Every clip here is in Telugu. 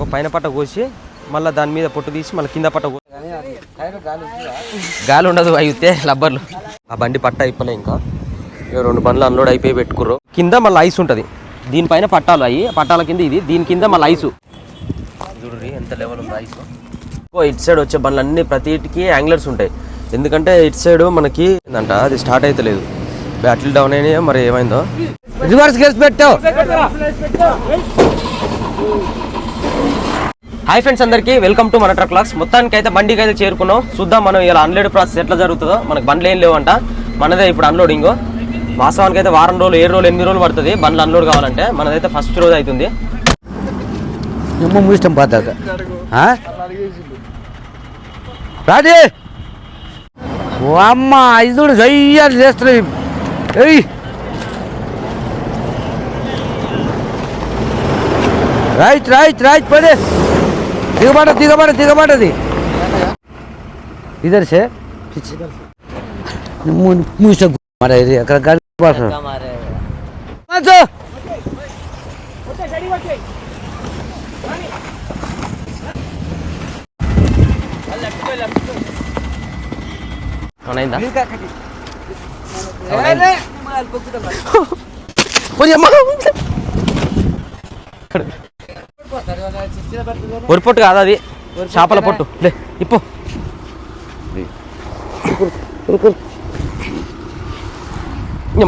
ఒక పైన పట్ట కోసి మళ్ళీ దాని మీద పొట్టు తీసి మళ్ళీ కింద పట్ట కో- గాలి ఉండదు అయితే లబ్బర్లు ఆ బండి పట్ట అయిపోలే ఇంకా. రెండు బండ్లు అన్లోడ్ అయిపోయి పెట్టుకుర్రు. కింద మళ్ళీ ఐస్ ఉంటుంది. దీనిపైన పట్టాలు అయ్యి పట్టాల కింద ఇది దీని కింద మళ్ళీ ఐసు. చూడండి ఎంత లెవెల్ ఉంది ఐసు. ఓ ఇటు సైడ్ వచ్చే బండ్లు అన్ని ప్రతి ఇటుకి యాంగ్లర్స్ ఉంటాయి. ఎందుకంటే ఇటు సైడ్ మనకి ఏంటంట అది స్టార్ట్ అయితే లేదు బ్యాటరీ డౌన్ అయినాయో మరి ఏమైందో? రివర్స్ గేర్స్ పెట్టావు హాయ్ ఫ్రెండ్స్ అందరికీ వెల్కమ్ టు మన ట్రక్ లాక్స్ మొత్తానికి అయితే బండికి అయితే చేరుకున్నాం. చూద్దాం మనం ఇలా అన్లోడ్ ప్రాసెస్ ఎట్లా జరుగుతుందో. మనకు బండ్లు ఏం లేవంట. మనదే ఇప్పుడు అన్లోడింగ్ వాస్తవానికి అయితే వారం రోజులు ఏడు రోజులు ఎనిమిది రోజులు పడుతుంది బండ్లు అన్లోడ్ కావాలంటే. మనదైతే ఫస్ట్ రోజు అవుతుంది అమ్మ ఇది సయ్యాలు చేస్తున్నాయి ఏయ్! రైట్ రైట్ రైట్ పడే దిగబడ దిగబడ దిగబడది ఇద్దరు సే మూస మరి ఇది అక్కడ గాలి అవునైందా అవునైందా? వరి పొట్టు కాదు అది. చేపల పొట్టు. లే ఇప్పు.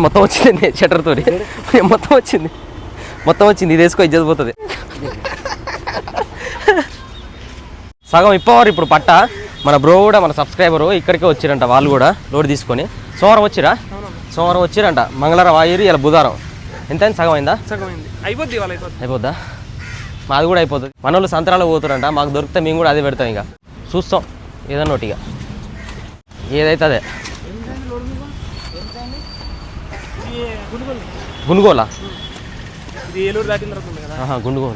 మొత్తం వచ్చింది షట్టర్తో మొత్తం వచ్చింది. మొత్తం వచ్చింది. ఇది వేసుకో ఇజ్జత పోతుంది. సగం ఇప్పవారు ఇప్పుడు పట్ట. మన బ్రో కూడా మన సబ్స్క్రైబరు ఇక్కడికే వచ్చిరంట వాళ్ళు కూడా లోడ్ తీసుకొని. సోమవారం వచ్చిరా? సోమవారం వచ్చిరంట. మంగళవారం ఆయిరు ఇలా బుధవారం. ఎంత అయింది సగం అయిందా అయిపోద్ది ఇవాళ అయిపోద్ది అయిపోద్దా? మాది కూడా అయిపోతుంది. మన వాళ్ళు సంతరాలు పోతారంట మాకు దొరికితే మేము కూడా అదే పెడతాం ఇక. చూస్తాం ఏదన్నా ఒకటి ఇక. ఏదైతే అదే. గుండుగోలు గుండుగోలా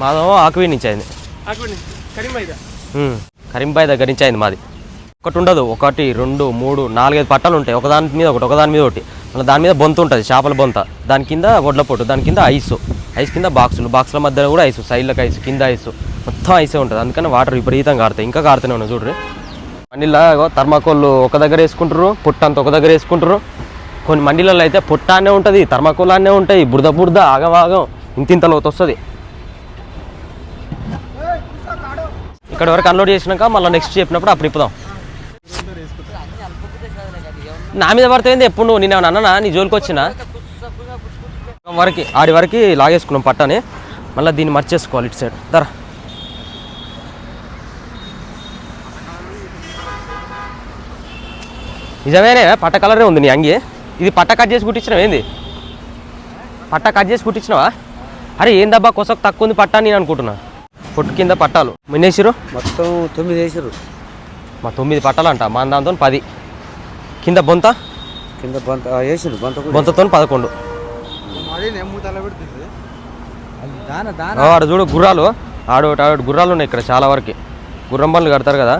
మాదేమో ఆకువీ నుంచి అయింది. కరీంబాయ్ దగ్గర నుంచి అయింది మాది. ఒకటి ఉండదు ఒకటి రెండు మూడు నాలుగైదు పట్టాలు ఉంటాయి. ఒకదాని మీద ఒకటి ఒకదాని మీద ఒకటి. మళ్ళీ దాని మీద బొంత ఉంటుంది చేపల బొంత. దాని కింద వడ్ల పొట్టు దాని కింద ఐస్. ఐస్ కింద బాక్సులు బాక్సుల మధ్యలో కూడా ఐస్ సైడ్లకు ఐస్ కింద ఐస్. మొత్తం ఐసే ఉంటుంది. అందుకని వాటర్ విపరీతంగా కారుతాయి ఇంకా కారుతూనే ఉన్నాయి చూడరు. మండిలో థర్మాకోల్ ఒక దగ్గర వేసుకుంటారు పుట్ట ఒక దగ్గర వేసుకుంటారు కొన్ని మండీలలో అయితే పుట్ట అనే ఉంటుంది థర్మాకోలానే ఉంటాయి. బురద బురద ఆగవాగం. ఆగం ఇంతింత లోతు వస్తుంది. ఇక్కడ వరకు అన్లోడ్ చేసినాక మళ్ళీ నెక్స్ట్ చెప్పినప్పుడు అప్పుడు ఇప్పుదాం. నా మీద పడుతుంది ఎప్పుడు నువ్వు నేను అన్ననా? నీ జోలికి వచ్చినా? వరకు ఆడి వరకు లాగేసుకున్నాం పట్టని. మళ్ళీ దీన్ని మర్చేసుకోవాలి ఇటు సైడ్. ధర నిజమేనే పట్ట కలరే ఉంది నీ అంగి. ఇది పట్ట కట్ చేసి కుట్టించినావు ఏంది? పట్ట కట్ చేసి కుట్టించినావా? అరే ఏందబ్బా కొసకు తక్కువ ఉంది పట్ట నేను అనుకుంటున్నా. పొట్టు కింద పట్టాలు. మిన్నేసిరు మొత్తం తొమ్మిది వేసారు మా తొమ్మిది పట్టాలంట. మా దాంతో పది. కింద బొంత? కింద బంత వేసారు బంత బొంతతో పదకొండు. ఆడ చూడు గుర్రాలు. ఆడు ఆడు గుర్రాలు ఉన్నాయి ఇక్కడ చాలా వరకు. గుర్రం బండ్లు కడతారు కదా.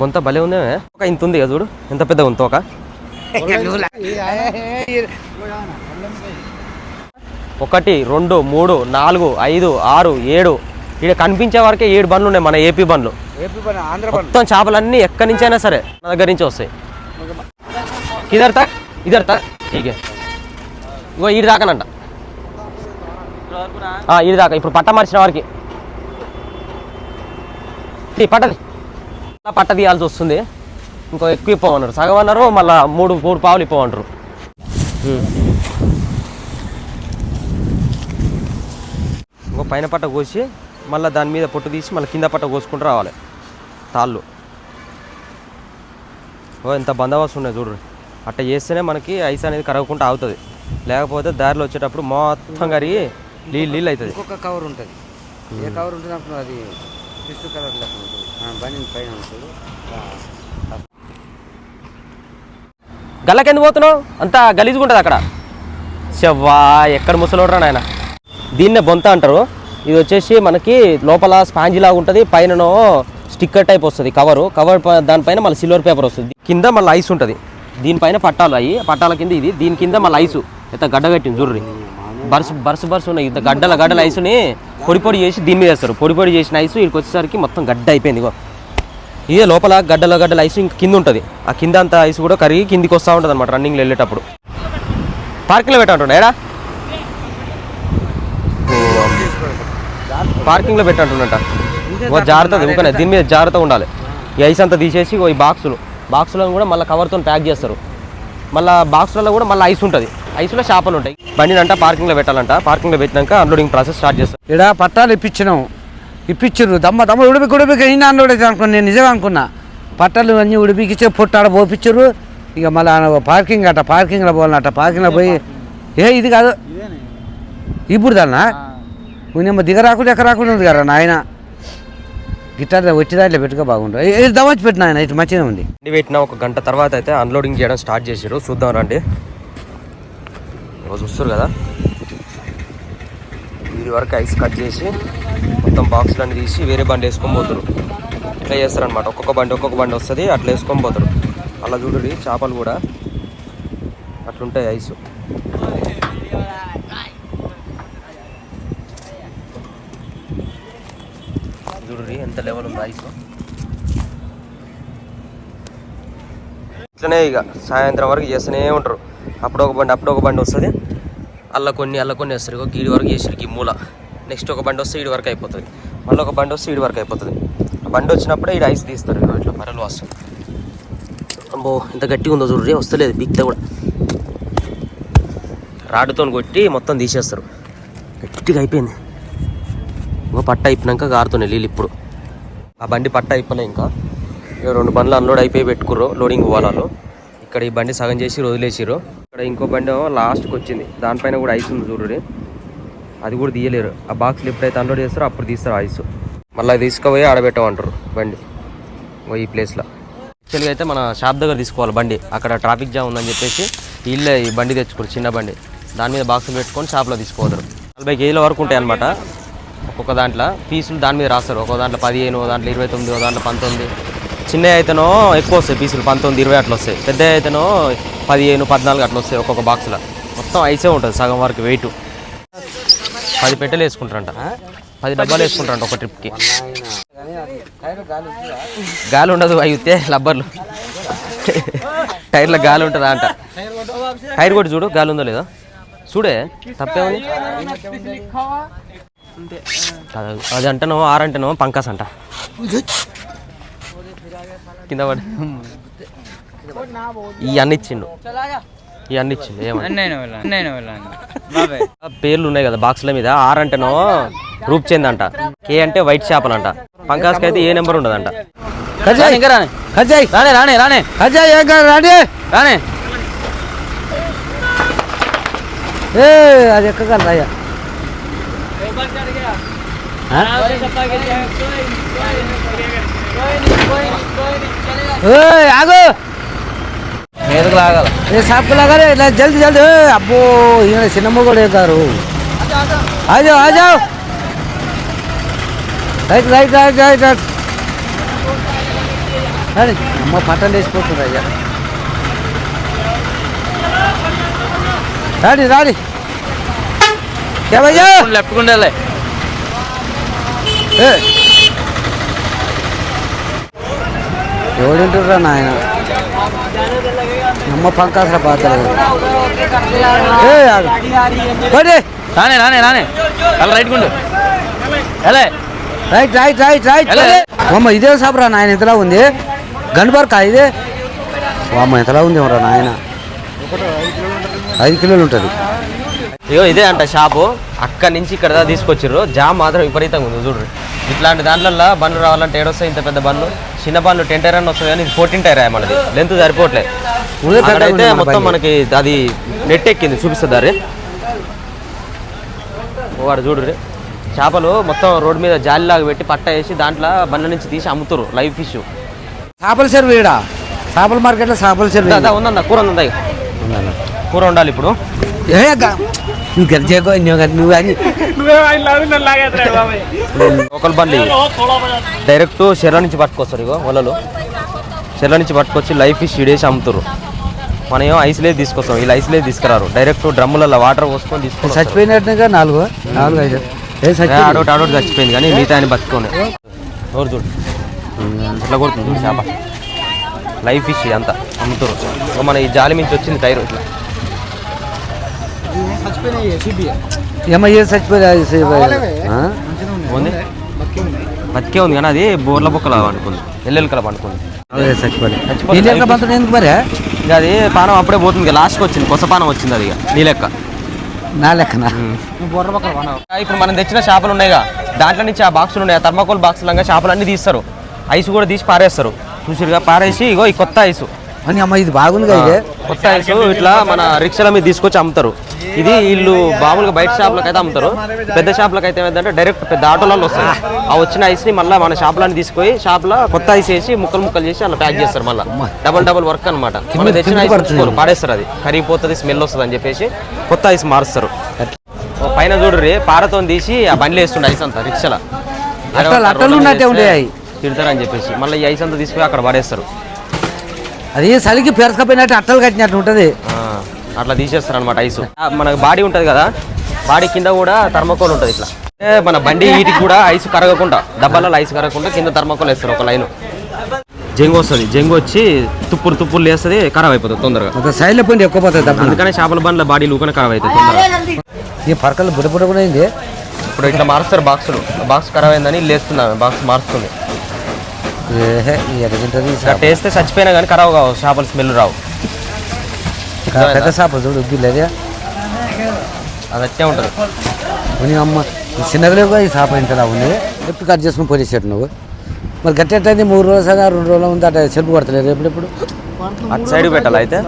బొంత భలే ఉంది ఒక ఇంత ఉంది కదా చూడు. ఎంత పెద్ద ఉంది ఒక ఒకటి రెండు మూడు నాలుగు ఐదు ఆరు ఏడు. ఇక్కడ కనిపించే వరకే ఏడు బండ్లు ఉన్నాయి మన ఏపీ బండ్లు. మొత్తం చేపలన్నీ ఎక్కడి నుంచి అయినా సరే మన దగ్గర నుంచి వస్తాయి. ఇదర్ తక్ ఇదర్ తక్. ఠీకే ఇగో ఈడి దాకానంట ఆ, ఈడి దాకా ఇప్పుడు పట్ట మార్చిన వారికి. పట్టది. పట్ట తీయాల్సి వస్తుంది. ఇంకో ఎక్కువ ఇప్పమన్నారు. సగం అన్నారు మళ్ళీ మూడు మూడు పావులు ఇప్పమంటారు. ఇంకో పైన పట్ట కోసి మళ్ళీ దాని మీద పొట్టు తీసి మళ్ళీ కింద పట్ట కోసుకుంటూ రావాలి. తాళ్ళు. ఓ ఎంత బందోబస్తు ఉన్నాయి చూడు. అట్ట చేస్తేనే మనకి ఐస్ అనేది కరగకుండా ఆగుతుంది. లేకపోతే దారిలో వచ్చేటప్పుడు మొత్తం కరిగి నీళ్ళు నీళ్ళు అవుతుంది. ఇంకొక కవర్ ఉంటుంది. ఏ కవర్ ఉంటుంది అప్పుడు అది పిస్టు కలర్ లెక్క ఉంటుంది. బండి పైన ఉంటుంది. గల్లకెందుకు పోతున్నావు? అంతా గలీజ్గా ఉంటుంది అక్కడ. చెవ్వా ఎక్కడ ముసలోడరా నాయన? దీన్నే బొంత అంటారు. ఇది వచ్చేసి మనకి లోపల స్పాంజీ లాగా ఉంటుంది. పైననో స్టిక్కర్ టైప్ వస్తుంది కవరు. కవర్ దానిపైన మళ్ళీ సిల్వర్ పేపర్ వస్తుంది. కింద మళ్ళీ ఐస్ ఉంటుంది. దీనిపైన పట్టాలు అవి పట్టాల కింద ఇది దీని కింద మళ్ళీ ఐసు. ఎంత గడ్డ కట్టింది చూడ్రి. బరుసు బరుసు బరుసు ఉన్నాయి. ఇంత గడ్డల గడ్డల ఐసుని పొడి పొడి చేసి దీని మీద వేస్తారు. పొడి పొడి చేసిన ఐసు ఇక్కడికి వచ్చేసరికి మొత్తం గడ్డ అయిపోయింది ఇగో. ఇదే లోపల గడ్డల గడ్డల ఐసు ఇంక కింద ఉంటుంది. ఆ కింద అంత ఐసు కూడా కరిగి కిందికి వస్తూ ఉంటుంది అనమాట రన్నింగ్లో వెళ్ళేటప్పుడు. పార్కింగ్లో పెట్టంటుండ ఏడా? పార్కింగ్లో పెట్టంటుండట ఓ జాగ్రత్త ఊకనే దీని మీద జాగ్రత్త ఉండాలి. ఈ ఐస్ అంతా తీసేసి ఈ బాక్సులు బాక్సులను కూడా మళ్ళీ కవర్తో ప్యాక్ చేస్తారు. మళ్ళీ బాక్సులలో కూడా మళ్ళీ ఐస్ ఉంటుంది. ఐస్లో చేపలు ఉంటాయి. బండిని అంట పార్కింగ్లో పెట్టాలంట. పార్కింగ్లో పెట్టినాక అన్లోడింగ్ ప్రాసెస్ స్టార్ట్ చేస్తారు. ఇక్కడ పట్టాలు ఇప్పించినాం ఇప్పించారు దమ్మ దమ్మ ఉడిపి ఉడిపికి ఈయన అన్లోడ్ అనుకున్నా నేను నిజంగా అనుకున్నా. పట్టాలు అన్నీ ఉడిపికిచ్చే పొట్టాడ పోపించారు ఇక మళ్ళీ పార్కింగ్ అట పార్కింగ్లో పోవాలన్నట. పార్కింగ్లో పోయి ఏ ఇది కాదు. ఇప్పుడు దాన్నా? నేను దిగరాకుండా ఎక్కరాకుండా ఉంది కదా నాయన? గిటార్ వచ్చే దాంట్లో పెట్టుకో బాగుండు. ఇది దమ్మచ్చి పెట్టిన ఆయన ఇటు మంచిగా ఉంది. పెట్టిన ఒక గంట తర్వాత అయితే అన్లోడింగ్ చేయడం స్టార్ట్ చేసారు చూద్దాం రండి. చూస్తారు కదా? వీరి వరకు ఐస్ కట్ చేసి మొత్తం బాక్స్లన్నీ తీసి వేరే బండి వేసుకొని పోతారు ఇట్లా చేస్తారనమాట ఒక్కొక్క బండి ఒక్కొక్క బండి వస్తుంది అట్లా వేసుకొని పోతారు అలా చూడండి చేపలు కూడా అట్లుంటాయి ఐస్. చూడండి ఎంత లెవెల్ ఉంది ఐస్ ఇట్లనే ఇక సాయంత్రం వరకు చేస్తూనే ఉంటారు. అప్పుడు ఒక బండి అప్పుడు ఒక బండి వస్తుంది. అల్ల కొన్ని అల్ల కొన్ని వేస్తారు. ఇక గీడి వరకు చేసరికి మూల. నెక్స్ట్ ఒక బండి వస్తే ఈడి వరకు అయిపోతుంది. మళ్ళీ ఒక బండి వస్తే ఈడి వరకు అయిపోతుంది. బండి వచ్చినప్పుడే ఈ ఐస్ తీస్తారు ఇగో ఇట్లా పరలు వస్తుంది అబ్బో ఇంత గట్టిగా ఉందో చూడండి వస్తలేదు బిక్తే కూడా. రాడుతో కొట్టి మొత్తం తీసేస్తారు. గట్టిగా అయిపోయింది. ఇంకో పట్ట అయిపోయినాక గారుతున్నాయి నీళ్ళు ఇప్పుడు. ఆ బండి పట్ట అయిపోలే ఇంకా. రెండు బండ్లు అన్లోడ్ అయిపోయి పెట్టుకుర్రు లోడింగ్ పోవాలో ఇక్కడ ఈ బండి సగం చేసి వదిలేసిర్రు. ఇక్కడ ఇంకో బండి లాస్ట్కి వచ్చింది. దానిపైన కూడా ఐస్ ఉంది చూడండి. అది కూడా తీయలేరు. ఆ బాక్స్లు ఎప్పుడైతే అన్లోడ్ చేస్తారో అప్పుడు తీస్తారు ఐస్. మళ్ళీ తీసుకుపోయి ఆడబెట్టమంటారు బండి. ఓ ఈ ప్లేస్లో యాక్చువల్గా అయితే మన షాప్ దగ్గర తీసుకోవాలి బండి. అక్కడ ట్రాఫిక్ జామ్ ఉందని చెప్పేసి వీళ్ళే ఈ బండి తెచ్చుకోరు చిన్న బండి. దాని మీద బాక్స్ పెట్టుకొని షాప్లో తీసుకోవద్దరు నలభై కేజీల వరకు ఉంటాయి అనమాట ఒక్కొక్క దాంట్లో పీసులు దాని మీద రాస్తారు. ఒక్కొక్క దాంట్లో పదిహేను దాంట్లో ఇరవై తొమ్మిది దాంట్లో పంతొమ్మిది. చిన్న అయితేనో ఎక్కువ వస్తాయి పీసులు పంతొమ్మిది ఇరవై అట్లా వస్తాయి. పెద్ద అయితేనో పదిహేను పద్నాలుగు అట్లా వస్తాయి ఒక్కొక్క బాక్స్లో మొత్తం ఐసే ఉంటుంది సగం వరకు వెయిట్ పది పెట్టెలు వేసుకుంటారంట. పది డబ్బాలు వేసుకుంటారంట ఒక ట్రిప్కి గాలి ఉండదు అయితే లబ్బర్లు టైర్లో గాలి ఉంటుందా అంట. టైర్ కొట్టి చూడు గాలి ఉందో లేదో? చూడే తప్పేముంది? అంతే. అది అంటేనో ఆరు అంటేనో పంకాస్ అంట. కింద పడి. ఈ అన్ని ఇచ్చిండు. ఈ అన్ని ఇచ్చిండు ఏమని నేను వెళ్ళాను నేను వెళ్ళాను బాబాయ్. ఆ పేర్లు ఉన్నాయి కదా బాక్స్ల మీద ఆర్ అంటేనో రూప్ చెంది అంట. కే అంటే వైట్ చేపలు అంట. పంకాస్కి అయితే ఏ నెంబర్ ఉండదంట. కజాయ్ ఇంకా రానే. రానే రానే రానే. రాడే రానే! ఏ అది ఎక్కగలరా ఆగు. మీదకు లాగాల. ఏ సాప్కు లాగారే ఇట్లా జల్దీ జల్దీ. అబ్బో ఈయన చిన్నమ్మ కూడా గారు? ఆజావు ఆజావు right right right right right. రండి. అమ్మ పట్టలు వేసిపోతుంది అయ్యా. రాడి రాడి. ఏమయ్యా? లెఫ్ట్ కుండలే ఏ. ఎవడింటుర్రా నాయన? అమ్మ పంకాసర. పోనీ. రానే రానే రానే. అలా రైట్ గుండు. ఎలా. Right right right right? అమ్మ ఇదే సాబరా నాయన ఎంతలా ఉంది? గండుబర్కా ఇదే? అమ్మ ఎంతలా ఉంది రా నాయన? ఐదు కిలోలు ఉంటుంది. ఇగో ఇదే అంట షాపు. అక్కడి నుంచి ఇక్కడ తీసుకొచ్చిర్రు. జామ్ మాత్రం విపరీతంగా ఉంది చూడు ఇట్లాంటి దాంట్లో బండ్లు రావాలంటే ఏడొస్తాయి ఇంత పెద్ద బండ్లు? చిన్న బండ్లు టెన్ టైర్ అని వస్తుంది కానీ ఇది ఫోర్టీన్ టైర్ మనది. లెంత్ సరిపోవట్లే. ఊరే పెద్దగా అయితే ఉంది మొత్తం. మనకి అది నెట్ ఎక్కింది చూపిస్తుంది అరే వాడు చూడు చేపలు మొత్తం రోడ్డు మీద జాలిలాగా పెట్టి పట్ట వేసి దాంట్లో బండ్ల నుంచి తీసి అమ్ముతారు లైవ్ ఫిష్. చేపల చెరువు ఈడ. చేపల మార్కెట్లో చేపల చెరువు ఈడ. ఉందన్న కూర ఉందా. కూర ఉండాలి ఇప్పుడు. నువ్వు గది చేయకో నువ్వు గది- నువ్వు అని బాబాయ్. లోకల్ బండి. డైరెక్ట్ చెర్ల నుంచి పట్టుకొస్తారు ఇగో వలలు. చెర్ల నుంచి పట్టుకొచ్చి లైవ్ ఫిష్ ఇడేసి అమ్ముతారు మనం ఏమో ఐస్లేదు తీసుకొస్తాం. వీళ్ళు ఐస్లేదు తీసుకురారు. డైరెక్ట్ డ్రమ్ములలో వాటర్ పోసుకొని తీసుకొని చచ్చిపోయినట్టుగా నాలుగు నాలుగు ఐదు. ఆడోటి ఆడోటి చచ్చిపోయింది కానీ మిగతా ఆయన బతుకోనే. ఎవరు చూడు. ఇట్లా కొడుతుంది? చేప. లైఫ్ ఫిష్ అంతా. అమ్ముతారు మన ఈ జాలి మించి వచ్చింది టైర్ ఇట్లా. ఏమో ఏ చచ్చిపోయి ఉంది బతికే ఉంది కానీ అది బోర్ల బొక్కల అనుకుంది ఎల్లెలకల అనుకుంది చచ్చిపోయి చచ్చిపోతే ఈ లెక్క పంతులు ఎందుకు మరి? అది పానం అప్పుడే పోతుంది ఇక లాస్ట్కి వచ్చింది. కొత్త పానం వచ్చింది అది నీ లెక్క. నా లెక్కన? ఇప్పుడు మనం తెచ్చిన చేపలు ఉన్నాయిగా దాంట్లో నుంచి ఆ బాక్సులు ఉన్నాయి. ఆ థర్మాకోల్ బాక్స్ లాగా చేపలు అన్ని తీస్తారు. ఐస్ కూడా తీసి పారేస్తారు. చూసిరుగా పారేసి ఇగో ఈ కొత్త ఐసు. అని అమ్మ ఇది బాగుందిగా ఇదే. కొత్త ఐసు ఇట్లా మన రిక్షల మీద తీసుకొచ్చి అమ్ముతారు. ఇది వీళ్ళు మామూలుగా బయట షాపులకు అయితే అమ్ముతారు. పెద్ద షాపులకు అయితే ఏమైందంటే డైరెక్ట్ పెద్ద ఆటోలలో వస్తాయి. ఆ వచ్చిన ఐస్ని మళ్ళీ మన షాపులని తీసుకొని షాపులో కొత్త ఐస్ వేసి ముక్కలు ముక్కలు చేసి అలా ప్యాక్ చేస్తారు మళ్ళీ. డబల్ డబల్ వర్క్ అనమాట మనం తెచ్చిన ఐస్ పాడేస్తారు అది. కరిగిపోతుంది స్మెల్ వస్తుంది అని చెప్పేసి కొత్త ఐస్ మారుస్తారు. పైన చూడరి పారతో తీసి ఆ బండ్లు వేస్తుండే ఐస్ అంతా రిక్షల. తిడతారని చెప్పేసి మళ్ళీ ఈ ఐస్ అంతా తీసుకుని అక్కడ పడేస్తారు అది చలికి పెరసకపోయినట్టు అట్టలు కట్టినట్టు ఉంటుంది. అట్లా తీసేస్తారు అనమాట ఐస్ మన బాడీ ఉంటుంది కదా బాడీ కింద కూడా థర్మకోల్ ఉంటుంది ఇట్లా. మన బండి వీటికి కూడా ఐస్ కరగకుండా డబ్బాలలో ఐస్ కరగకుండా కింద థర్మకోల్ వేస్తారు ఒక లైన్. జంగు వస్తుంది జంగు వచ్చి తుప్పులు తుప్పులు వేస్తుంది ఖరాబ్ అయిపోతుంది తొందరగా. సైడ్లో పోయింది ఎక్కువ పోతుంది అందుకనే చేపల బండ్ల బాడీ లూకనే ఖరాబ్ అవుతుంది తొందరగా. ఈ పరకలు బుడ బుడ కూడా అయింది. ఇప్పుడు ఇట్లా మారుస్తారు బాక్సులు. బాక్స్ ఖరాబ్ అయిందని లేస్తున్నాను బాక్స్ మారుస్తుంది. టేస్తే చచ్చిపోయినా కానీ ఖరాబ్ కావు చేపల స్మెల్ రావు. పెద్ద చేప చూడు ఉబ్బిలేదే అది అట్టే ఉంటుంది. నీ అమ్మ ఈ చిన్నగలేవుగా ఈ చేప ఇంతలా ఉంది. ఎప్పుడు కట్ చేసుకుని పోలీసేటు నువ్వు. మరి గట్టెట్టయింది మూడు రోజులు సగా రెండు రోజులు ఉంది అట్లా చెరుపు కొడతలేదు. ఎప్పుడు ఎప్పుడు అటు సైడ్ పెట్టాలి అయితే?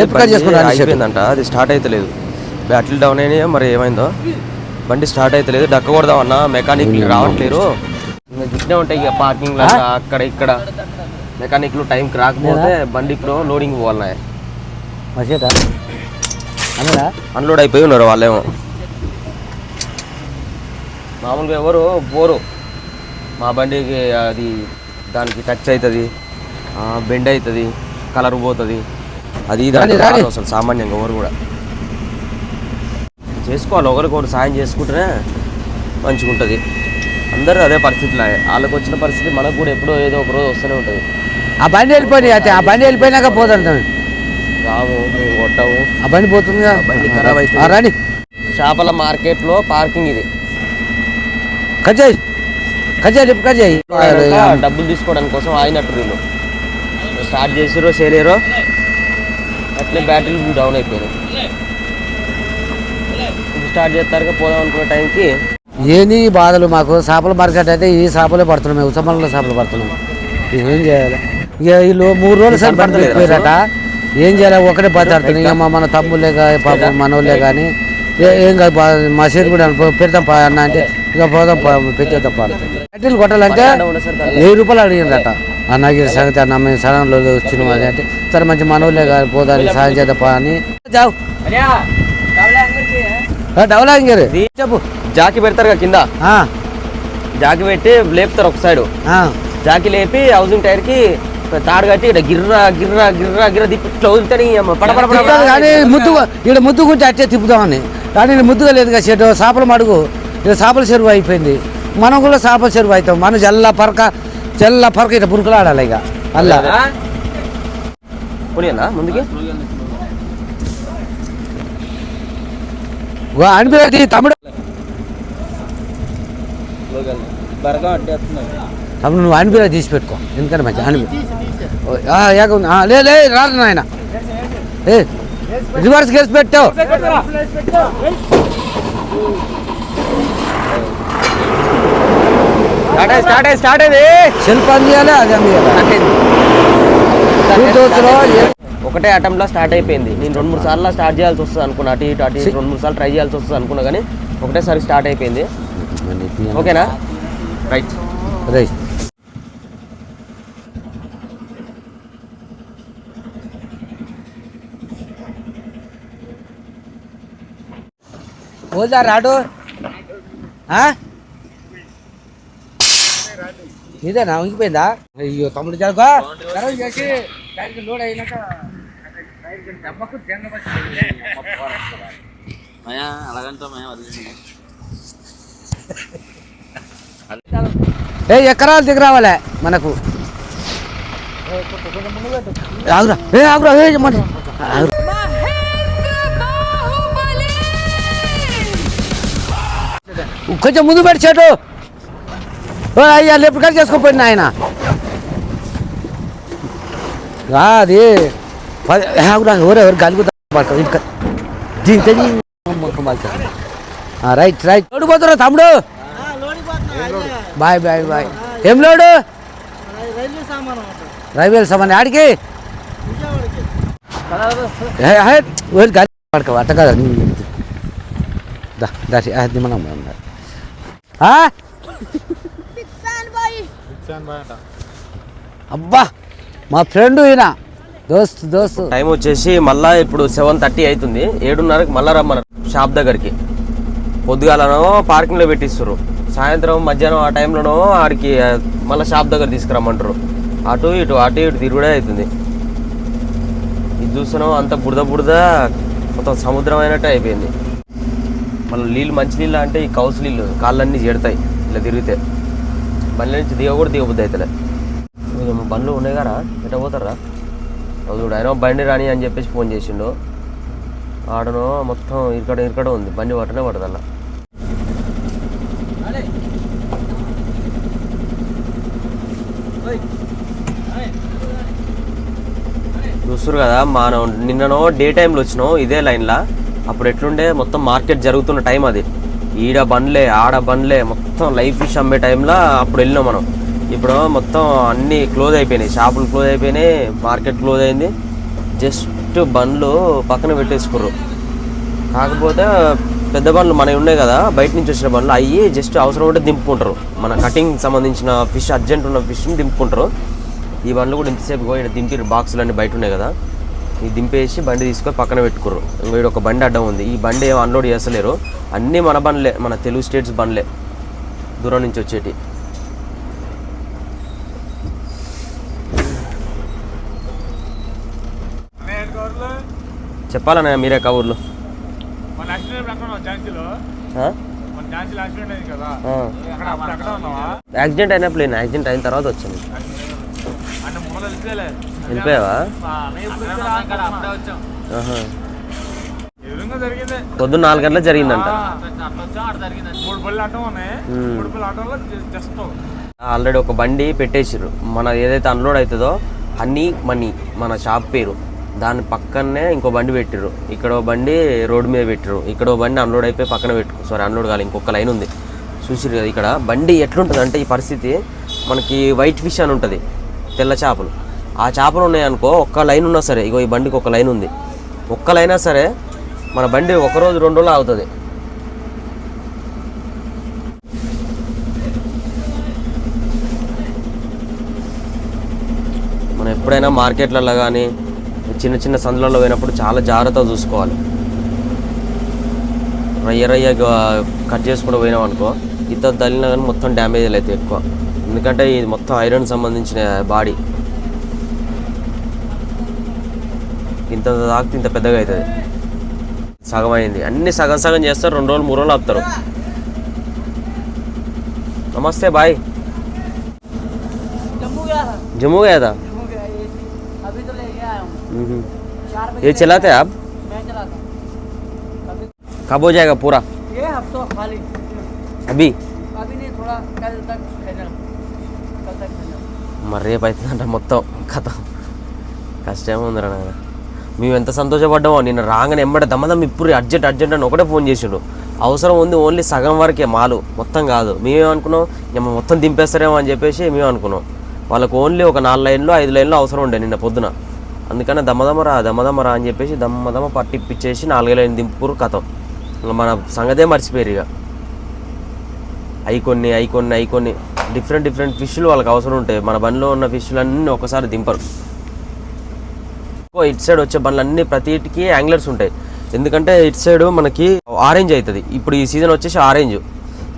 Left cut. అయిపోయిందంట. అది స్టార్ట్ అయితే లేదు బ్యాటరీ డౌన్ అయినాయో? మరి ఏమైందో? బండి స్టార్ట్ అయితే లేదు డక్క కొడదామన్నా. మెకానిక్ రావట్లేరు. గిట్నే ఉంటాయి ఇక పార్కింగ్ అక్కడ ఇక్కడ. మెకానిక్లు టైంకి రాకపోతే బండికి లోడింగ్ పోవాలి అన్లోడ్ అయిపోయి ఉన్నారు వాళ్ళేమో. మామూలుగా ఎవరు పోరు మా బండికి అది దానికి టచ్ అవుతుంది బెండ్ అవుతుంది కలర్ పోతుంది. అది ఇది అసలు సామాన్యంగా ఎవరు కూడా. చేసుకోవాలి ఒకరికొకరు సాయం చేసుకుంటేనే మంచిగా ఉంటుంది అందరూ అదే పరిస్థితిలో వాళ్ళకి వచ్చిన పరిస్థితి మనకు కూడా ఎప్పుడో ఏదో ఒక రోజు వస్తూనే ఉంటుంది. ఆ బండి వెళ్ళిపోయి అయితే ఆ బండి వెళ్ళిపోయినాక పోతాను రాము మేము కొట్టము ఆ బండి పోతుందిగా. బండి ఖరాబ్ అవుతుంది. చేపల మార్కెట్లో పార్కింగ్ ఇది. లిప్ కజ్జాయి ఇంకా డబ్బులు తీసుకోవడానికి కోసం ఆగినట్టు వీళ్ళు. స్టార్ట్ చేసిరో చేయలేరో? అట్లే బ్యాటరీలు డౌన్ అయిపోయినాయి. స్టార్ట్ చేస్తారు పోదాం అనుకున్న టైంకి ఏంది ఈ బాధలు మాకు. చేపల మార్కెట్ అయితే ఈ చేపలే పడుతున్నాం మేము ఉసమంలో చేపలు పడుతున్నాం. ఏం చేయాలి? ఇక వీళ్ళు మూడు రోజులు సార్ బండి పెట్టిపోయారట ఏం చేయాలి? ఒకటే బతాడుతున్నాయి ఇక మా మన తమ్ముళ్ళే కానీ పాపం మనోళ్ళే కానీ ఏ- కాదు మా చేతి కూడా పెడతాం పా అన్న అంటే ఇక పోదాం పెట్టేద్దాం పా బ్యాటరీలు కొట్టాలంటే వెయ్యి రూపాయలు అడిగిందట అన్నకి సంగతి అన్న మేము సరంలో వచ్చినాం అది అంటే సరే మంచి మనోళ్ళే కానీ పోదాన్ని సాయం చేద్దాం అని. జావు డబల్ యాంగర్. చెప్పు. జాకి పెడతారు కదా? కింద జాకి పెట్టి లేపుతారు ఒక సైడ్. జాకి లేపి హౌసింగ్ టైర్కి తాడు కట్టి ఇక్కడ గిర్రా గిర్రా గిర్రా గిర్రా తిప్పి ఇట్లా కానీ ముద్దుగా ఇక్కడ ముద్దుకుంటే అట్టే తిప్పుదామని. కానీ ముద్దుగా లేదు కదా చెట్టు చేపల మడుగు. ఇక్కడ చేపల చెరువు అయిపోయింది. మనం కూడా చేపల చెరువు అవుతాం. మనం జల్ల పరక జల్ల పరక ఇట్లా పురుకులు ఆడాలి ఇక. అల్లా. ముందుకి? అనిపించి తమ్ముడు తమ్ముడు నువ్వు అనిపిరా తీసి పెట్టుకో. ఎందుకంటే మంచి అనిపి ఏక లే లే రాదు నాయన. ఏ రివర్స్ కేసు పెట్టావు. స్టార్ట్ అయ్యి స్టార్ట్ అయ్యి స్టార్ట్ అయ్యి. సెల్ఫ్ అందియాలి అది అందియాలి ఒకటే అటెంప్ట్లో స్టార్ట్ అయిపోయింది. నేను రెండు మూడు సార్లు స్టార్ట్ చేయాల్సి వస్తుంది అనుకున్నా. అటు ఇటు అటు రెండు మూడు సార్లు ట్రై చేయాల్సి వస్తుంది అనుకున్నా కానీ ఒకటేసారి స్టార్ట్ అయిపోయింది. ఓకేనా? రైట్ రైట్ పోదా రాడు ఆ? ఇదేనా ఉంగిపోయిందా అయ్యో తమ్ముడు జరుగు లోడ్ అయినాక దెబ్బకు మయా అలాగంటా మయా వదిలేదు ఏ ఎకరాలు దిగి రావాలే మనకు. ఆగురా. ఏ ఆగురా ఏ మన కొంచెం ముందు పెట్టి చెట్టు. అయ్యా ఎప్పుడు కట్ చేసుకోపోయింది ఆయన. అది పది- ఆగురా ఎవరు ఎవరు గలుగుతా పడతావు రైట్ రైట్. ఓడిపోతురా తమ్ముడు. Bye bye bye. ఏం లోడు? రైల్వే సామాన్ ఆడికి. గాలి పడక అట్ట కదా దాటి అది మనం అబ్బా మా ఫ్రెండ్ ఈయన. దోస్త్ దోస్త్. టైం వచ్చేసి మళ్ళా ఇప్పుడు సెవెన్ థర్టీ అవుతుంది ఏడున్నరకి మళ్ళీ రమ్మన్నారు షాప్ దగ్గరికి. పొద్దుగాలనో పార్కింగ్లో పెట్టిస్తారు సాయంత్రం మధ్యాహ్నం ఆ టైంలోనో ఆడికి మళ్ళీ షాప్ దగ్గర తీసుకురమ్మంటారు. అటు ఇటు అటు ఇటు తిరుగుడే అవుతుంది. ఇది చూస్తున్నాం అంత బురద బురద మొత్తం సముద్రం అయినట్టు అయిపోయింది. మళ్ళీ నీళ్ళు మంచి నీళ్ళు అంటే ఈ కౌసు నీళ్ళు కాళ్ళన్నీ చేడతాయి ఇలా తిరిగితే. బండ్ల నుంచి దిగ కూడా దిగబుద్ది అవుతలే బండ్లు ఉన్నాయి కదా ఎట్ట పోతారా? చూడు ఆయన బండి రాని అని చెప్పేసి ఫోన్ చేసిండు. ఆడను మొత్తం ఇరకడ ఇరకడ ఉంది బండి పట్టనే పట్టదు చూస్తారు కదా మనం నిన్ననో డే టైంలో వచ్చినాం ఇదే లైన్లో. అప్పుడు ఎట్లుండే మొత్తం మార్కెట్ జరుగుతున్న టైం అది. ఈడ బండ్లే ఆడ బండ్లే మొత్తం లైఫ్ ఫిష్ అమ్మే టైంలో అప్పుడు వెళ్ళినాం మనం. ఇప్పుడు మొత్తం అన్నీ క్లోజ్ అయిపోయినాయి. షాపులు క్లోజ్ అయిపోయినాయి మార్కెట్ క్లోజ్ అయింది. జస్ట్ బండ్లు పక్కన పెట్టేసుకుర్రు. కాకపోతే పెద్ద బండ్లు మనవి ఉన్నాయి కదా బయట నుంచి వచ్చిన బండ్లు అవి జస్ట్ అవసరం ఉంటే దింపుకుంటారు. మన కటింగ్ సంబంధించిన ఫిష్ అర్జెంట్ ఉన్న ఫిష్ని దింపుకుంటారు. ఈ బండ్లు కూడా ఇంతసేపు ఇక్కడ ఈడ బాక్సులు అన్ని బయట ఉన్నాయి కదా. ఈ దింపేసి బండి తీసుకొని పక్కన పెట్టుకుర్రు. వీడు ఈడ ఒక బండి అడ్డం ఉంది. ఈ బండి ఏం అన్లోడ్ చేస్తలేరు. అన్నీ మన బండ్లే మన తెలుగు స్టేట్స్ బండ్లే. దూరం నుంచి వచ్చేటి. చెప్పాలన్నా మీరే కబుర్లు యాక్సిడెంట్ అయినప్పుడు నేను యాక్సిడెంట్ అయిన తర్వాత వచ్చింది. అంటే మొదలు వెళ్ళిపోయలే. వెళ్ళిపోయావా? పొద్దున్న నాలుగు గంటలకు జరిగిందంట. ఆల్రెడీ ఒక బండి పెట్టేసిర్రు. మన ఏదైతే అన్లోడ్ అవుతుందో హనీ మనీ మన షాప్ పేరు. దాని పక్కనే ఇంకో బండి పెట్టిర్రు. ఇక్కడ బండి రోడ్డు మీద పెట్టిర్రు. ఇక్కడ బండి అన్లోడ్ అయిపోయి పక్కన పెట్టు సారీ అన్లోడ్ కాదు ఇంకొక లైన్ ఉంది. చూసిరు కదా ఇక్కడ. బండి ఎట్లుంటుంది అంటే ఈ పరిస్థితి మనకి వైట్ ఫిష్ అని ఉంటుంది తెల్ల చేపలు. ఆ చేపలు ఉన్నాయి అనుకో ఒక్క లైన్ ఉన్నా సరే ఇగో ఈ బండికి ఒక లైన్ ఉంది. ఒక్క లైన్ సరే మన బండి ఒకరోజు రెండు రోజులు అవుతుంది మనం ఎప్పుడైనా మార్కెట్లలో కానీ చిన్న చిన్న సందులలో పోయినప్పుడు చాలా జాగ్రత్త చూసుకోవాలి. రయ్య రయ్య కట్ చేసుకుంటూ పోయినాం అనుకో ఇంత తల్లినా కానీ మొత్తం డ్యామేజ్ అయితే ఎక్కువ. ఎందుకంటే ఇది మొత్తం ఐరన్ సంబంధించిన బాడీ. ఇంత తాకితే ఇంత పెద్దగా అవుతుంది. సగం అయింది. అన్ని సగం సగం చేస్తారు రెండు రోజులు మూడు రోజులు ఆపుతారు. నమస్తే బాయ్. జమ్మూ కదా ये चलाते हैं आप मैं चलाता हूँ अभी कब हो जाएगा पूरा ये हफ्ता खाली अभी अभी नहीं थोड़ा कल तक फाइनल कल तक फाइनल మరి రేపు అవుతుందంట మొత్తం కథ కష్టం ఉందిరా నాయన మేము ఎంత సంతోషపడ్డామో నిన్న రాగానే ఎంబడే దమ్మదమ్మ ఇప్పుడు అర్జెంట్ అర్జెంట్ అని ఒకటే ఫోన్ చేసిండు అవసరం ఉంది ఓన్లీ సగం వరకే మాలు మొత్తం కాదు మేమేమనుకున్నాం ఏమో మొత్తం దింపేస్తారేమో అని చెప్పేసి మేము అనుకున్నాం వాళ్ళకు ఓన్లీ ఒక నాలుగు లైన్లు ఐదు లైన్లు అవసరం ఉండే నిన్న పొద్దున అందుకని దమ్మదమ్మరా దమ్మదమ్మరా అని చెప్పేసి దమ్మదమ్మ పట్టిప్పిచ్చేసి నాలుగు లైన్ దింపురు కథం మన సంగతే మర్చిపోయారు ఇక. అవి కొన్ని అవి కొన్ని అవి కొన్ని. డిఫరెంట్ డిఫరెంట్ ఫిష్లు వాళ్ళకి అవసరం ఉంటాయి. మన బండిలో ఉన్న ఫిష్లు అన్నీ ఒకసారి దింపరు. ఎక్కువ ఇటు సైడ్ వచ్చే బండ్లు అన్నీ ప్రతిటికి యాంగ్లర్స్ ఉంటాయి. ఎందుకంటే ఇటు సైడ్ మనకి ఆరెంజ్ అవుతుంది ఇప్పుడు ఈ సీజన్ వచ్చేసి ఆరెంజ్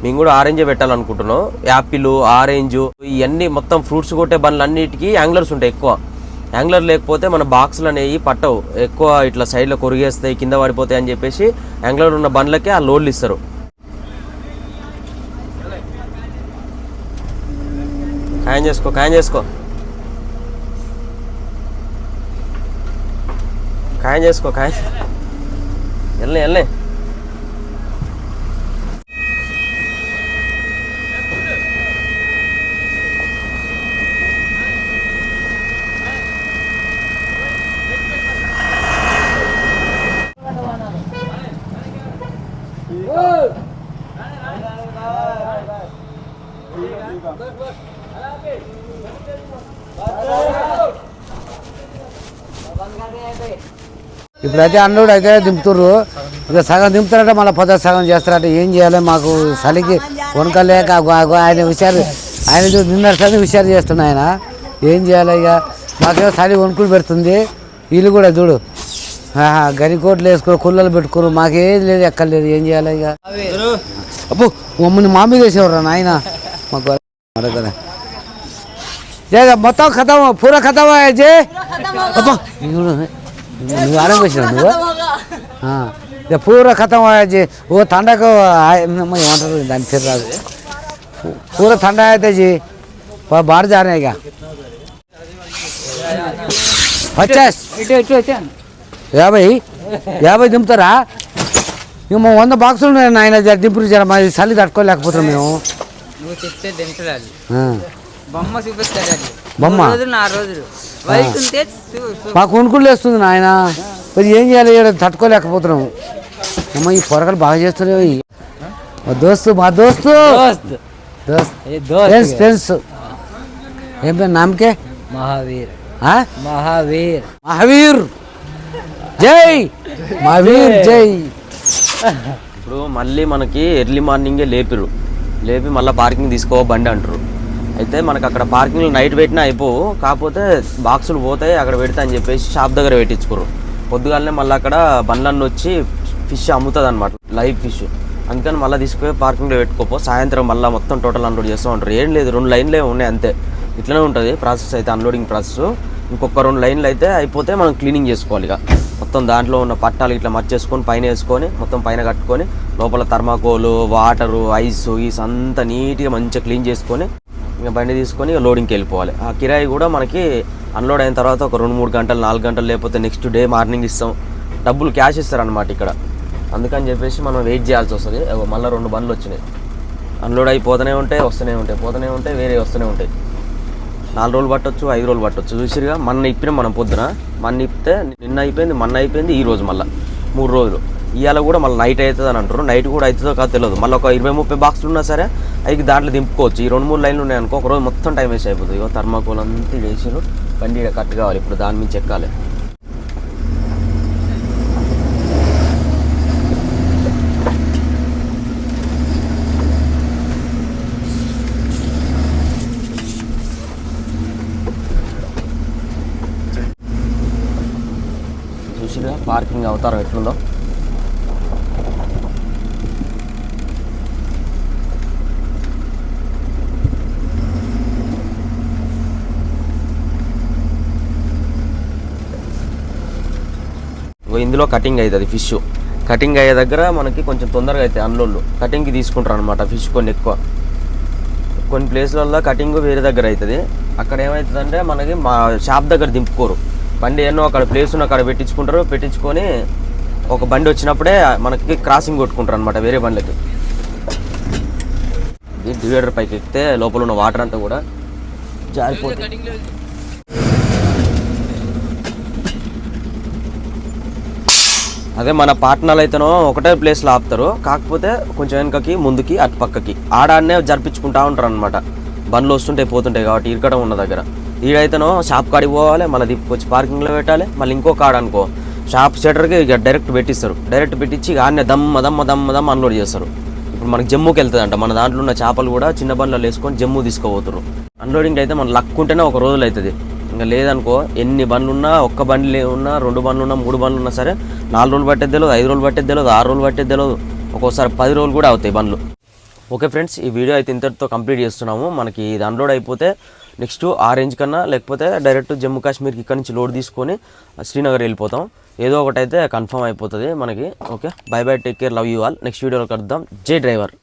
మేము కూడా ఆరెంజే పెట్టాలనుకుంటున్నాం. యాపిల్ ఆరెంజ్ ఇవన్నీ మొత్తం ఫ్రూట్స్ కొట్టే బండ్లు అన్నిటికీ యాంగ్లర్స్ ఉంటాయి ఎక్కువ. యాంగ్లర్ లేకపోతే మన బాక్సులు అనేవి పట్టవు. ఎక్కువ ఇట్లా సైడ్లో కొరిగేస్తాయి కింద పడిపోతాయి అని చెప్పేసి యాంగ్లర్ ఉన్న బండ్లకే ఆ లోడ్లు ఇస్తారు. ఖాయం చేసుకో ఖాయం చేసుకో. ఖాయం చేసుకో ఖాయం వెళ్ళే వెళ్ళే ఇప్పుడైతే అన్నుడు అయితే దింపుతుర్రు. ఇక సగం దింపుతారట మళ్ళీ పొద్దు సగం చేస్తారట. ఏం చేయాలి? మాకు చలికి వనకలేక ఆయన హుషారు ఆయన నిన్న సరి హుషారు చేస్తున్నా ఆయన. ఏం చేయాలి ఇక? మాకేమో చలి వణుకులు పెడుతుంది. వీళ్ళు కూడా చూడు. గరికోట్లు వేసుకోరు కుళ్ళలు పెట్టుకోరు మాకేం లేదు ఎక్కర్లేదు. ఏం చేయాలి ఇక? అబ్బో మమ్మల్ని మా మీద వేసేవారు నాయన. మాకు అడగదా జే మొత్తం ఖతం పూర ఖతం జే. అబ్బా నువ్వు ఆరోగ్యం నువ్వు? పూర్వ కథం ఓ తండకు ఏమంటారు? దాని పేరు రాదు. పూర్వ తండ అయితే బారు జారినాయిగా యాభై యాభై దింపుతారా? ఇక మా వంద బాక్సులు ఉన్నాయి నాయన దింపురు జర మాది చలి తట్టుకోలేకపోతున్నాం మేము. నువ్వు చెప్తే దింపడాలి బొమ్మ చూపిస్తాడు బొమ్మ? మాకు వణుకులు వేస్తుంది నాయన. మరి ఏం చేయాలి? తట్టుకోలేకపోతున్నాము. అమ్మ ఈ పొరగలు బాగా చేస్తున్నావు ఈ. మా దోస్తు మా దోస్తు. దోస్త్. Friends friends. ఏం పేరు? నామకే? మహావీర్. ఆ? మహావీర్. మహావీర్. జై! మహావీర్ జై! ఇప్పుడు మళ్ళీ మనకి ఎర్లీ మార్నింగే లేపిరు లేపి మళ్ళీ పార్కింగ్ తీసుకో బండి అంటారు. అయితే మనకు అక్కడ పార్కింగ్లో నైట్ పెట్టినా అయిపోవు. కాకపోతే బాక్సులు పోతాయి అక్కడ పెడతా అని చెప్పేసి షాప్ దగ్గర పెట్టించుకోరు పొద్దుగాలనే మళ్ళీ అక్కడ బండ్లన్నీ వచ్చి ఫిష్ అమ్ముతుంది అనమాట లైవ్ ఫిష్ అందుకని మళ్ళీ తీసుకుపోయి పార్కింగ్లో పెట్టుకోపో. సాయంత్రం మళ్ళీ మొత్తం టోటల్ అన్లోడ్ చేస్తూ ఉంటారు. ఏం లేదు రెండు లైన్లే ఉన్నాయి అంతే. ఇట్లనే ఉంటుంది ప్రాసెస్ అయితే అన్లోడింగ్ ప్రాసెస్ ఇంకొక రెండు లైన్లు అయితే అయిపోతే మనం క్లీనింగ్ చేసుకోవాలి ఇక. మొత్తం దాంట్లో ఉన్న పట్టాలు ఇట్లా మర్చేసుకొని పైన వేసుకొని మొత్తం పైన కట్టుకొని లోపల థర్మాకోలు వాటరు ఐస్ ఈస్ అంతా నీట్గా మంచిగా క్లీన్ చేసుకొని ఇంకా బండి తీసుకొని ఇక లోడింగ్కి వెళ్ళిపోవాలి. ఆ కిరాయి కూడా మనకి అన్లోడ్ అయిన తర్వాత ఒక రెండు మూడు గంటలు నాలుగు గంటలు లేకపోతే నెక్స్ట్ డే మార్నింగ్ ఇస్తాం. డబ్బులు క్యాష్ ఇస్తారనమాట ఇక్కడ. అందుకని చెప్పేసి మనం వెయిట్ చేయాల్సి వస్తుంది. మళ్ళీ రెండు బండ్లు వచ్చినాయి. అన్లోడ్ అయిపోతూనే ఉంటాయి వస్తూనే ఉంటాయి. పోతూనే ఉంటాయి వేరే వస్తూనే ఉంటాయి. నాలుగు రోజులు పట్టొచ్చు ఐదు రోజులు పట్టొచ్చు. చూసిరుగా మన ఇప్పిన మనం పొద్దున. మన ఇప్పితే నిన్న అయిపోయింది మొన్న అయిపోయింది ఈ రోజు మళ్ళీ. మూడు రోజులు. ఇవాళ కూడా మళ్ళీ నైట్ అవుతుంది అని అంటారు నైట్ కూడా అవుతుందో కాదు తెలియదు మళ్ళీ ఒక ఇరవై ముప్పై బాక్సులు ఉన్నా సరే అవి దాంట్లో దింపుకోవచ్చు. ఈ రెండు మూడు లైన్లు ఉన్నాయి అనుకో ఒక రోజు మొత్తం టైం వేస్ట్ అయిపోతుంది. ఇక థర్మాకోల్ అంతా వేసారు బండి కరెక్ట్ కట్ కావాలి. ఇప్పుడు దాని మీద ఎక్కాలి చూసిరా పార్కింగ్ అవతారం ఎట్లుందో? ఇందులో కటింగ్ అవుతుంది ఫిష్ కటింగ్ అయ్యే దగ్గర మనకి కొంచెం తొందరగా అవుతాయి అన్లోళ్ళు కటింగ్కి తీసుకుంటారు అనమాట ఫిష్ కొన్ని ఎక్కువ. కొన్ని ప్లేస్లలో కటింగ్ వేరే దగ్గర అవుతుంది అక్కడ ఏమవుతుందంటే మనకి మా షాప్ దగ్గర దింపుకోరు. బండి ఎన్నో అక్కడ ప్లేస్ ఉన్న అక్కడ పెట్టించుకుంటారు. పెట్టించుకొని ఒక బండి వచ్చినప్పుడే మనకి క్రాసింగ్ కొట్టుకుంటారు అనమాట వేరే బండ్లకి. డివైడర్ పైకి ఎక్కితే లోపల ఉన్న వాటర్ అంతా కూడా జారిపోతుంది. అదే మన పార్ట్నర్లు అయితేనో ఒకటే ప్లేస్లో ఆపుతారు. కాకపోతే కొంచెం వెనకకి ముందుకి అటు పక్కకి. ఆడాడనే జరిపించుకుంటా ఉంటారు అనమాట బండ్లు వస్తుంటాయి పోతుంటాయి కాబట్టి ఇరకడం ఉన్న దగ్గర. ఈడైతేనో షాప్ కాడికి పోవాలి మళ్ళీ దిప్పుకొచ్చి పార్కింగ్లో పెట్టాలి మళ్ళీ ఇంకో కాడ అనుకో. షాప్ షటర్కి ఇక డైరెక్ట్ పెట్టిస్తారు. డైరెక్ట్ పెట్టించి ఆడనే దమ్మ దమ్మ దమ్మ దమ్మ అన్లోడ్ చేస్తారు. ఇప్పుడు మనకి జమ్ముకి వెళ్తుందంట. మన దాంట్లో ఉన్న చేపలు కూడా చిన్న బండ్లలో వేసుకొని జమ్ము తీసుకుపోతారు అన్లోడింగ్ అయితే మన లక్ ఉంటేనే ఒక రోజులు అవుతుంది. ఇంకా లేదనుకో ఎన్ని బండ్లు ఉన్నా ఒక్క బండి ఉన్నా రెండు బండ్లు ఉన్నా మూడు బండ్లు ఉన్నా సరే నాలుగు రోజులు పట్టేది తెలియదు ఐదు రోజులు పట్టేది తెలియదు ఆరు రోజులు పట్టేది తెలియదు ఒక్కోసారి పది రోజులు కూడా అవుతాయి బండ్లు. ఓకే ఫ్రెండ్స్ ఈ వీడియో అయితే ఇంతటితో కంప్లీట్ చేస్తున్నాము. మనకి ఇది అన్లోడ్ అయిపోతే నెక్స్ట్ ఆ రేంజ్ కన్నా లేకపోతే డైరెక్ట్ జమ్మూ కాశ్మీర్కి ఇక్కడ నుంచి లోడ్ తీసుకొని శ్రీనగర్ వెళ్ళిపోతాం. ఏదో ఒకటి అయితే కన్ఫర్మ్ అయిపోతుంది మనకి. Okay bye bye take care love you all. Next వీడియోలో కలుద్దాం. J driver.